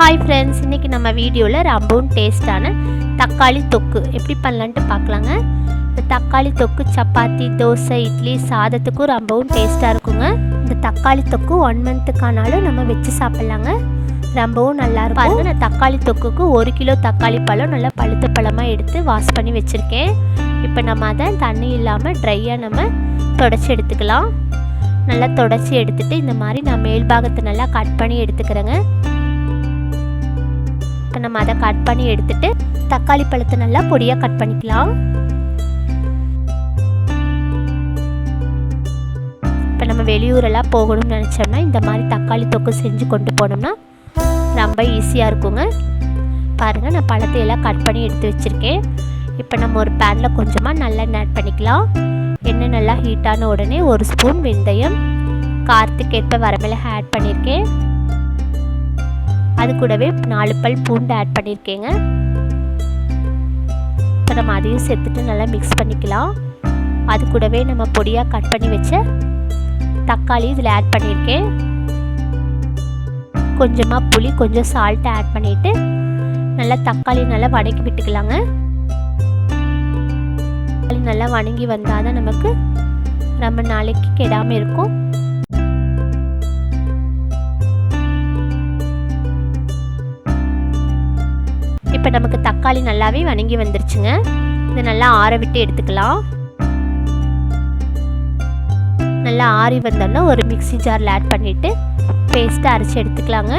Hi friends இன்றைக்கி நம்ம வீடியோவில் ரொம்பவும் டேஸ்ட்டான தக்காளி தொக்கு எப்படி பண்ணலான்ட்டு பார்க்கலாங்க. இந்த தக்காளி தொக்கு சப்பாத்தி தோசை இட்லி சாதத்துக்கும் ரொம்பவும் டேஸ்ட்டாக இருக்குங்க. இந்த தக்காளி தொக்கு ஒன் மந்த்துக்கானாலும் நம்ம வச்சு சாப்பிட்லாங்க. ரொம்பவும் நல்லா இருக்கும். நான் தக்காளி தொக்குக்கு ஒரு கிலோ தக்காளி பழம் நல்லா பழுத்த பழமாக எடுத்து வாஷ் பண்ணி வச்சுருக்கேன். இப்போ நம்ம அதை தண்ணி இல்லாமல் ட்ரையாக நம்ம தொடச்சி எடுத்துக்கலாம். நல்லா தொடச்சி எடுத்துகிட்டு இந்த மாதிரி நான் மேல் பாகத்தை நல்லா கட் பண்ணி எடுத்துக்கிறேங்க. நம்ம அதை கட் பண்ணி எடுத்துட்டு தக்காளி பழத்தை நல்லா பொடியாக கட் பண்ணிக்கலாம். இப்போ நம்ம வெளியூரெல்லாம் போகணும்னு நினச்சோம்னா இந்த மாதிரி தக்காளி தொக்கு செஞ்சு கொண்டு போனோம்னா ரொம்ப ஈஸியாக இருக்குங்க. பாருங்கள் நான் பழத்தை எல்லாம் கட் பண்ணி எடுத்து வச்சுருக்கேன். இப்போ நம்ம ஒரு பேனில் கொஞ்சமாக நல்லெண்ணெய் ஆட் பண்ணிக்கலாம். எண்ணெய் நல்லா ஹீட்டான உடனே ஒரு ஸ்பூன் வெந்தயம் காரத்துக்கேற்ப வரமிளகா ஆட் பண்ணியிருக்கேன் அது கூடவே நாலு பல் பூண்டு ஆட் பண்ணியிருக்கேங்க. இப்போ நம்ம அதையும் சேர்த்துட்டு நல்லா மிக்ஸ் பண்ணிக்கலாம். அது கூடவே நம்ம பொடியாக கட் பண்ணி வச்ச தக்காளி இதில் ஆட் பண்ணியிருக்கேன். கொஞ்சமாக புளி கொஞ்சம் சால்ட்டை ஆட் பண்ணிவிட்டு நல்லா தக்காளி நல்லா வதக்கி விட்டுக்கலாங்க. தக்காளி நல்லா வணங்கி வந்தால் தான் நமக்கு ரொம்ப நாளைக்கு கெடாமல் இருக்கும். இப்போ நமக்கு தக்காளி நல்லாவே வணங்கி வந்துருச்சுங்க. இதை நல்லா ஆற விட்டு எடுத்துக்கலாம். நல்லா ஆறி வந்தோன்னா ஒரு மிக்ஸி ஜாரில் ஆட் பண்ணிவிட்டு பேஸ்ட்டை அரைச்சி எடுத்துக்கலாங்க.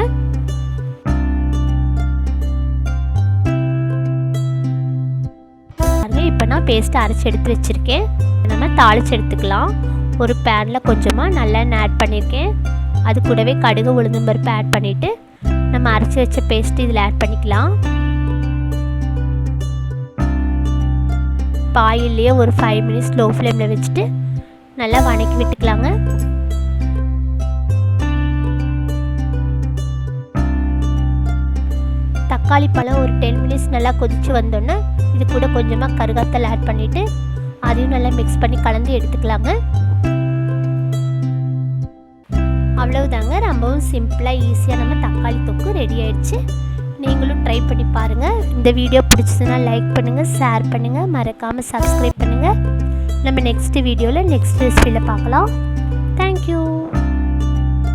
இப்போ நான் பேஸ்ட்டை அரைச்சி எடுத்து வச்சுருக்கேன். நம்ம தாளித்து எடுத்துக்கலாம். ஒரு பேனில் கொஞ்சமாக நல்லெண்ணெய் ஆட் பண்ணியிருக்கேன் அது கூடவே கடுகு உளுந்தம்பருப்பு ஆட் பண்ணிவிட்டு நம்ம அரைச்சி வச்ச பேஸ்ட் இதில் ஆட் பண்ணிக்கலாம். பாயிலே ஒரு ஃபைவ் மினிட்ஸ் லோ ஃப்ளேமில் வச்சுட்டு நல்லா வணக்கி விட்டுக்கலாங்க. தக்காளி பழம் ஒரு டென் மினிட்ஸ் நல்லா கொதித்து வந்தோன்னே இது கூட கொஞ்சமாக கருகாத்தல் ஆட் பண்ணிவிட்டு அதையும் நல்லா மிக்ஸ் பண்ணி கலந்து எடுத்துக்கலாங்க. அவ்வளவுதாங்க. ரொம்பவும் சிம்பிளாக ஈஸியாக நம்ம தக்காளி தொக்கு ரெடி ஆயிடுச்சு. நீங்களும் ட்ரை பண்ணி பாருங்கள் இந்த வீடியோ பிடிச்சதுன்னா லைக் பண்ணுங்கள் ஷேர் பண்ணுங்கள் மறக்காமல் சப்ஸ்கிரைப் பண்ணுங்கள் நம்ம நெக்ஸ்ட் வீடியோவில் நெக்ஸ்ட் ரெசிபியில் பார்க்கலாம். தேங்க்யூ